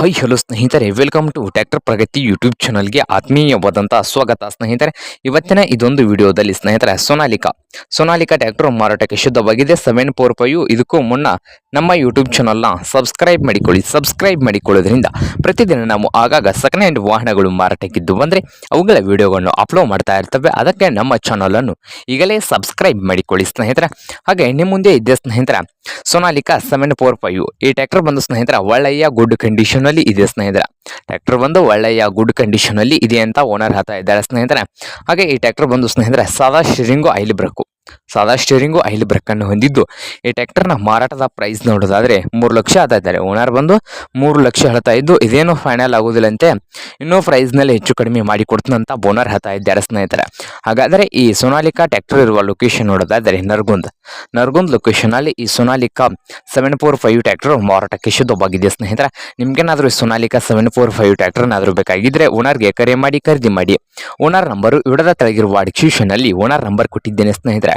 High hello ಸ್ನೇಹಿತರೆ. Welcome to tractor Pragati YouTube ಚಾನಲ್ಗೆ ಆತ್ಮೀಯವಾದಂಥ ಸ್ವಾಗತ ಸ್ನೇಹಿತರೆ. ಇವತ್ತಿನ ಇದೊಂದು ವಿಡಿಯೋದಲ್ಲಿ ಸ್ನೇಹಿತರೆ, ಸೋನಾಲಿಕಾ. ಸೋನಾಲಿಕಾ ಟ್ಯಾಕ್ಟರ್ ಮಾರಾಟಕ್ಕೆ ಶುದ್ಧವಾಗಿದೆ. ಸೆವೆನ್ ಫೋರ್ ಫೈವ್ ಇದಕ್ಕೂ ಮುನ್ನ ನಮ್ಮ ಯೂಟ್ಯೂಬ್ ಚಾನಲ್ನ ಸಬ್ಸ್ಕ್ರೈಬ್ ಮಾಡಿಕೊಳ್ಳಿ. ಸಬ್ಸ್ಕ್ರೈಬ್ ಮಾಡಿಕೊಳ್ಳೋದ್ರಿಂದ ಪ್ರತಿದಿನ ನಾವು ಆಗಾಗ ಸೆಕೆಂಡ್ ಹ್ಯಾಂಡ್ ವಾಹನಗಳು ಮಾರಾಟಕ್ಕಿದ್ದು ಬಂದರೆ ಅವುಗಳ ವಿಡಿಯೋಗಳನ್ನು ಅಪ್ಲೋಡ್ ಮಾಡ್ತಾ ಇರ್ತವೆ. ಅದಕ್ಕೆ ನಮ್ಮ ಚಾನಲನ್ನು ಈಗಲೇ ಸಬ್ಸ್ಕ್ರೈಬ್ ಮಾಡಿಕೊಳ್ಳಿ ಸ್ನೇಹಿತರೆ. ಹಾಗೆ ನಿಮ್ಮ ಮುಂದೆ ಇದ್ದೆ ಸ್ನೇಹಿತರೆ, ಸೋನಾಲಿಕಾ ಸೆವೆನ್ ಫೋರ್ ಫೈವ್ ಈ ಟ್ಯಾಕ್ಟರ್ ಬಂದು ಸ್ನೇಹಿತರ, ಒಳ್ಳೆಯ ಗುಡ್ ಕಂಡೀಷನ್ ಅಲ್ಲಿ ಇದೆ ಸ್ನೇಹಿತರೆ. ಟ್ರ್ಯಾಕ್ಟರ್ ಬಂದು ಒಳ್ಳೆಯ ಗುಡ್ ಕಂಡೀಷನ್ ಅಲ್ಲಿ ಇದೆ ಅಂತ ಓನರ್ ಹೇಳ್ತಾ ಇದ್ದಾರೆ ಸ್ನೇಹಿತರೆ. ಹಾಗೆ ಈ ಟ್ರ್ಯಾಕ್ಟರ್ ಬಂದು ಸ್ನೇಹಿತರೆ ಸಾದಾ ಶಿರಿಂಗು ಐಲಿ ಬ್ರೇಕು. ಸಾದಾ ಸ್ಟೇರಿಂಗು ಐಲ್ ಬ್ರೇಕ್ ಅನ್ನು ಹೊಂದಿದ್ದು. ಈ ಟ್ರ್ಯಾಕ್ಟರ್ನ ಮಾರಾಟದ ಪ್ರೈಸ್ ನೋಡೋದಾದ್ರೆ ಮೂರು ಲಕ್ಷ ಹೇಳ್ತಾ ಇದ್ದಾರೆ. ಓನರ್ ಬಂದು ಮೂರು ಲಕ್ಷ ಹೇಳ್ತಾ ಇದ್ದು, ಇದೇನು ಫೈನಲ್ ಆಗೋದಿಲ್ಲಂತೆ. ಇನ್ನೂ ಪ್ರೈಸ್ನಲ್ಲಿ ಹೆಚ್ಚು ಕಡಿಮೆ ಮಾಡಿ ಕೊಡ್ತೀನಂತ ಓನರ್ ಹೇಳ್ತಾ ಇದ್ದಾರೆ ಸ್ನೇಹಿತರೆ. ಹಾಗಾದರೆ ಈ ಸೋನಾಲಿಕಾ ಟ್ರ್ಯಾಕ್ಟರ್ ಇರುವ ಲೊಕೇಶನ್ ನೋಡೋದಾದರೆ ನರ್ಗುಂದ್. ನರ್ಗುಂದ್ ಲೊಕೇಶನ್ ಅಲ್ಲಿ ಈ Sonalika seven four five tractor ಮಾರಾಟಕ್ಕೆ ಶುದ್ಧವಾಗಿದೆ ಸ್ನೇಹಿತರೆ. ನಿಮ್ಗೇನಾದ್ರೂ ಸೋನಾಲಿಕಾ ಸೆವೆನ್ ಫೋರ್ ಫೈವ್ ಟ್ರ್ಯಾಕ್ಟರ್ನಾದರೂ ಬೇಕಾಗಿದ್ದರೆ ಓನರ್ಗೆ ಕರೆ ಮಾಡಿ, ಖರೀದಿ ಮಾಡಿ. ಓನರ್ ನಂಬರು ವಿಡದ ತೆಳಗಿರುವ ಡಿಸ್ಕ್ರಿಪ್ಷನ್ ಅಲ್ಲಿ ಓನರ್ ನಂಬರ್ ಕೊಟ್ಟಿದ್ದೇನೆ ಸ್ನೇಹಿತರೆ.